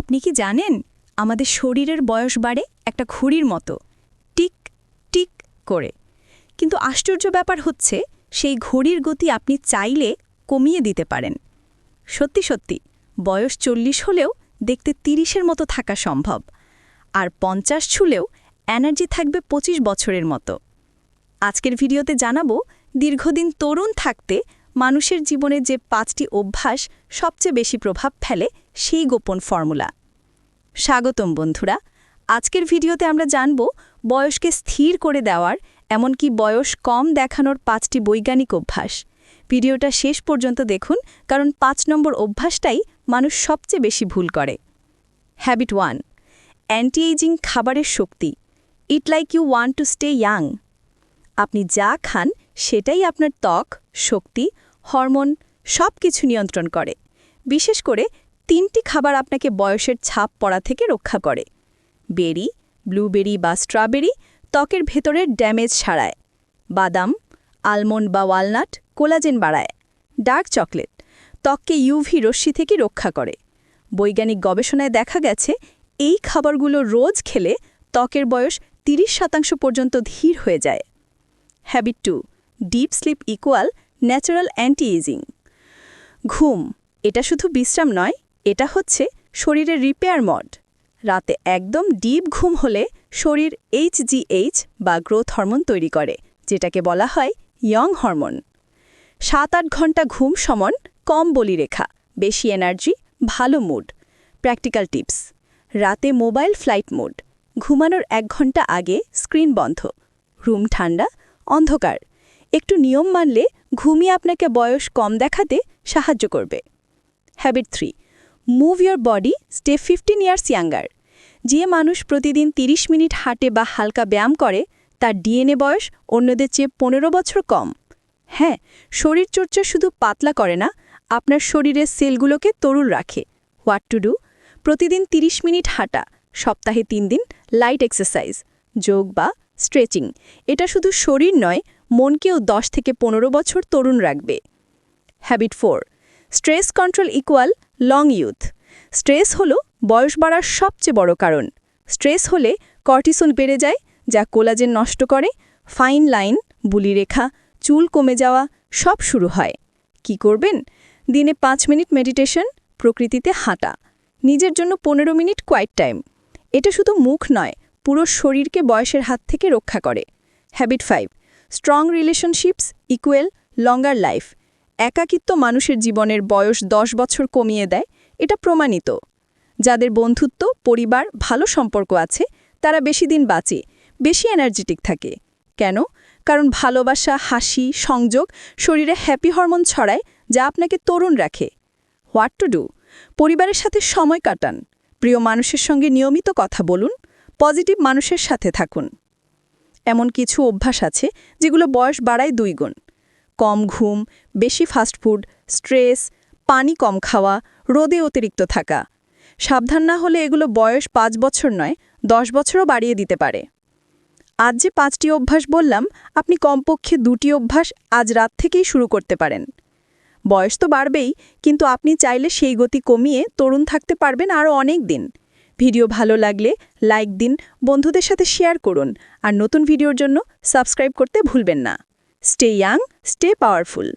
আপনি কি জানেন, আমাদের শরীরের বয়স বাড়ে একটা ঘড়ির মতো। টিক টিক করে। কিন্তু আশ্চর্য ব্যাপার হচ্ছে, সেই ঘড়ির গতি আপনি চাইলে কমিয়ে দিতে পারেন। সত্যি সত্যি, বয়স চল্লিশ হলেও দেখতে তিরিশের মতো থাকা সম্ভব। আর পঞ্চাশ ছুলেও এনার্জি থাকবে ২৫ বছরের মতো। আজকের ভিডিওতে জানাব, দীর্ঘদিন তরুণ থাকতে মানুষের জীবনে যে পাঁচটি অভ্যাস সবচেয়ে বেশি প্রভাব ফেলে সেই গোপন ফর্মুলা। স্বাগতম বন্ধুরা, আজকের ভিডিওতে আমরা জানব বয়সকে স্থির করে দেওয়ার, এমনকি বয়স কম দেখানোর পাঁচটি বৈজ্ঞানিক অভ্যাস। ভিডিওটা শেষ পর্যন্ত দেখুন, কারণ পাঁচ নম্বর অভ্যাসটাই মানুষ সবচেয়ে বেশি ভুল করে। হ্যাবিট ওয়ান অ্যান্টি এইজিং খাবারের শক্তি। Eat like you want to stay young আপনি যা খান, সেটাই আপনার ত্বক শক্তি, হরমোন সব কিছু নিয়ন্ত্রণ করে। বিশেষ করে তিনটি খাবার আপনাকে বয়সের ছাপ পড়া থেকে রক্ষা করে। বেরি, ব্লুবেরি বা স্ট্রবেরি ত্বকের ভেতরের ড্যামেজ সারায়। বাদাম, আলমন্ড বা ওয়ালনাট কোলাজেন বাড়ায়। ডার্ক চকলেট ত্বককে ইউভি রশ্মি থেকে রক্ষা করে। বৈজ্ঞানিক গবেষণায় দেখা গেছে, এই খাবারগুলো রোজ খেলে ত্বকের বয়স ৩০ শতাংশ পর্যন্ত ধীর হয়ে যায়। Habit two, deep sleep equal natural anti ageing ঘুম, এটা শুধু বিশ্রাম নয়, এটা হচ্ছে শরীরের রিপেয়ার মড। রাতে একদম ডিপ ঘুম হলে শরীর এইচজিএইচ বা গ্রোথ হরমোন তৈরি করে, যেটাকে বলা হয় ইয়ং হরমোন। সাত আট ঘণ্টা ঘুম সমান কম বলিরেখা, বেশি এনার্জি, ভালো মুড। প্র্যাকটিক্যাল টিপস, রাতে মোবাইল ফ্লাইট মোড, ঘুমানোর এক ঘণ্টা আগে স্ক্রিন বন্ধ, রুম ঠান্ডা, অন্ধকার, একটু নিয়ম মানলে ঘুমিয়ে আপনাকে বয়স কম দেখাতে সাহায্য করবে। Habit three move your body stay fifteen years younger যে মানুষ প্রতিদিন ৩০ মিনিট হাঁটে বা হালকা ব্যায়াম করে, তার ডিএনএ বয়স অন্যদের চেয়ে পনেরো বছর কম। হ্যাঁ শরীরচর্চা শুধু পাতলা করে না, আপনার শরীরের সেলগুলোকে তরুণ রাখে। হোয়াট টু ডু প্রতিদিন ৩০ মিনিট হাঁটা, সপ্তাহে তিন দিন লাইট এক্সারসাইজ যোগ বা স্ট্রেচিং এটা শুধু শরীর নয় মনকেও 10 থেকে পনেরো বছর তরুণ রাখবে। Habit four stress control equal long youth stress হলো বয়স বাড়ার সবচেয়ে বড় কারণ। স্ট্রেস হলে কর্টিসল বেড়ে যায়, যা কোলাজেন নষ্ট করে ফাইন লাইন বুলি রেখা, চুল কমে যাওয়া, সব শুরু হয়। কি করবেন? দিনে পাঁচ মিনিট মেডিটেশন প্রকৃতিতে হাঁটা। নিজের জন্য পনেরো মিনিট কোয়াইট টাইম এটা শুধু মুখ নয়, পুরো শরীরকে বয়সের হাত থেকে রক্ষা করে। Habit five strong relationships equal longer life. একাকিত্ব মানুষের জীবনের বয়স দশ বছর কমিয়ে দেয়, এটা প্রমাণিত। যাদের বন্ধুত্ব, পরিবার, ভালো সম্পর্ক আছে, তারা বেশি দিন বাঁচে, বেশি এনার্জেটিক থাকে। কেন? কারণ ভালোবাসা, হাসি, সংযোগ শরীরে হ্যাপি হরমোন ছড়ায়, যা আপনাকে তরুণ রাখে। হোয়াট টু ডু পরিবারের সাথে সময় কাটান। প্রিয় মানুষের সঙ্গে নিয়মিত কথা বলুন। পজিটিভ মানুষের সাথে থাকুন। এমন কিছু অভ্যাস আছে যেগুলো বয়স বাড়ায় দুই গুণ। কম ঘুম, বেশি ফাস্টফুড স্ট্রেস পানি কম খাওয়া, রোদে অতিরিক্ত থাকা। সাবধান না হলে এগুলো বয়স পাঁচ বছর নয়, দশ বছরও বাড়িয়ে দিতে পারে। আজ যে পাঁচটি অভ্যাস বললাম, আপনি কমপক্ষে দুটি অভ্যাস আজ রাত থেকেই শুরু করতে পারেন। বয়স তো বাড়বেই, কিন্তু আপনি চাইলে সেই গতি কমিয়ে তরুণ থাকতে পারবেন আরও অনেক দিন। ভিডিও ভালো লাগলে লাইক দিন, বন্ধুদের সাথে শেয়ার করুন আর নতুন ভিডিওর জন্য সাবস্ক্রাইব করতে ভুলবেন না। Stay young, stay powerful.